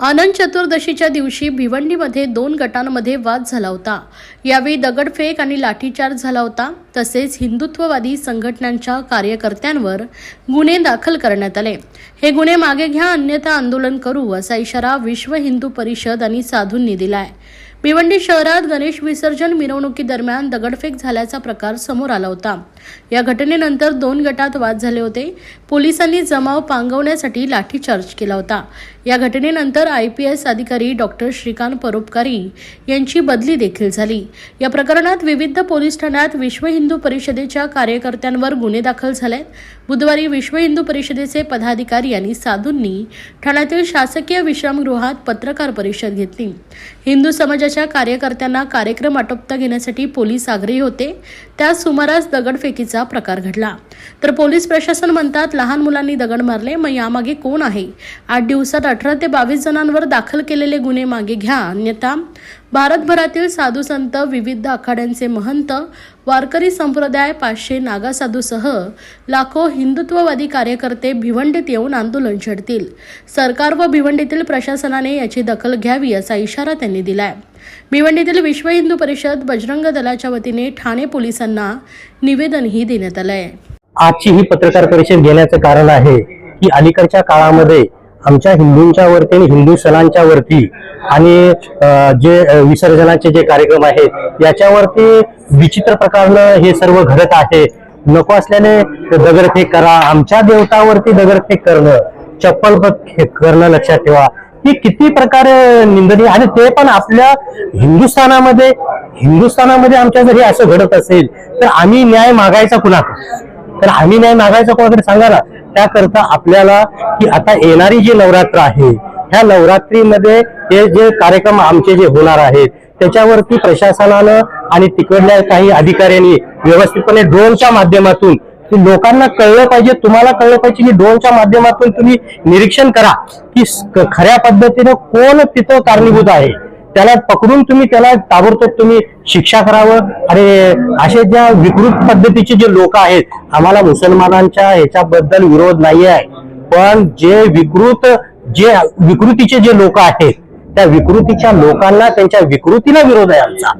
आनंद चतुर्दशीच्या दिवशी भिवंडीमध्ये दोन गटांमध्ये वाद झाला होता. यावेळी दगडफेक आणि लाठीचार्ज झाला होता. तसेच हिंदुत्ववादी संघटनांच्या कार्यकर्त्यांवर गुन्हे दाखल करण्यात आले. हे गुन्हे मागे घ्या अन्यथा आंदोलन करू असा इशारा विश्व हिंदू परिषद आणि साधूंनी दिलाय. भिवंडी शहरात गणेश विसर्जन मिरवणुकीदरम्यान दगडफेक झाल्याचा प्रकार समोर आला होता. या घटनेनंतर दोन गटात वाद झाले होते. पोलिसांनी जमाव पांगवण्यासाठी लाठीचार्ज केला होता. या घटनेनंतर आय पी एस अधिकारी डॉक्टर श्रीकांत परोपकारी यांची बदली देखील झाली. या प्रकरणात विविध पोलीस ठाण्यात विश्व हिंदू परिषदेच्या कार्यकर्त्यांवर गुन्हे दाखल झाले बुधवारी विश्व हिंदू परिषदेचे पदाधिकारी आणि साधूंनी ठाण्यातील शासकीय विश्रामगृहात पत्रकार परिषद घेतली. हिंदू समाजाच्या कार्यकर्त्यांना कार्यक्रम आटोपता घेण्यासाठी पोलीस आग्रही होते. त्याच सुमारास दगडफेकीचा प्रकार घडला. तर पोलीस प्रशासन म्हणतात लहान मुलांनी दगड मारले मग यामागे कोण आहे? आठ दिवसात अठरा ते बावीस जणांवर दाखल केलेले गुन्हे मागे घ्या. अन्यथा भारतभरातील साधू संत विविध आखाड्यांचे महंत वारकरी संप्रदाय पाचशे नागा साधूसह लाखो हिंदुत्ववादी कार्यकर्ते भिवंडीत येऊन आंदोलन छेडतील. सरकार व भिवंडीतील प्रशासनाने याची दखल घ्यावी असा इशारा त्यांनी दिलाय. भिवंडीतील विश्व हिंदू परिषद बजरंग दलाच्या वतीने ठाणे पोलिसांना निवेदनही देण्यात आलंय. आजची ही पत्रकार परिषद घेण्याचं कारण आहे की अलीकडच्या काळामध्ये आमच्या हिंदूंच्या वरती आणि हिंदू सणांच्या वरती आणि जे विसर्जनाचे जे कार्यक्रम आहेत याच्यावरती विचित्र प्रकारनं हे सर्व घडत आहे. नको असल्याने दगडफेक करा. आमच्या देवतावरती दगडफेक करणं चप्पल करणं लक्षात ठेवा. ही किती प्रकारे निंदनीय आणि ते पण आपल्या हिंदुस्थानामध्ये हिंदुस्थानामध्ये आमच्या जरी असं घडत असेल तर आम्ही न्याय मागायचा कुणाकडे? तर आम्ही नाही मागायचं कोणाकडे सांगा ना त्याकरता आपल्याला की आता येणारी जी नवरात्र आहे ह्या नवरात्रीमध्ये हे जे कार्यक्रम आमचे जे होणार आहेत त्याच्यावरती प्रशासनानं आणि तिकडल्या काही अधिकाऱ्यांनी व्यवस्थितपणे ड्रोनच्या माध्यमातून लोकांना कळलं पाहिजे तुम्हाला कळलं पाहिजे की ड्रोनच्या माध्यमातून तुम्ही निरीक्षण करा की खऱ्या पद्धतीनं कोण तिथं कारणीभूत आहे. त्याला पकडून तुम्ही त्याला ताबडतोब तुम्ही शिक्षा करावं. आणि असे ज्या विकृत पद्धतीचे जे लोक आहेत आम्हाला मुसलमानांच्या ह्याच्याबद्दल विरोध नाही आहे पण जे विकृत जे विकृतीचे जे लोक आहेत त्या विकृतीच्या लोकांना त्यांच्या विकृतीला विरोध आहे आमचा.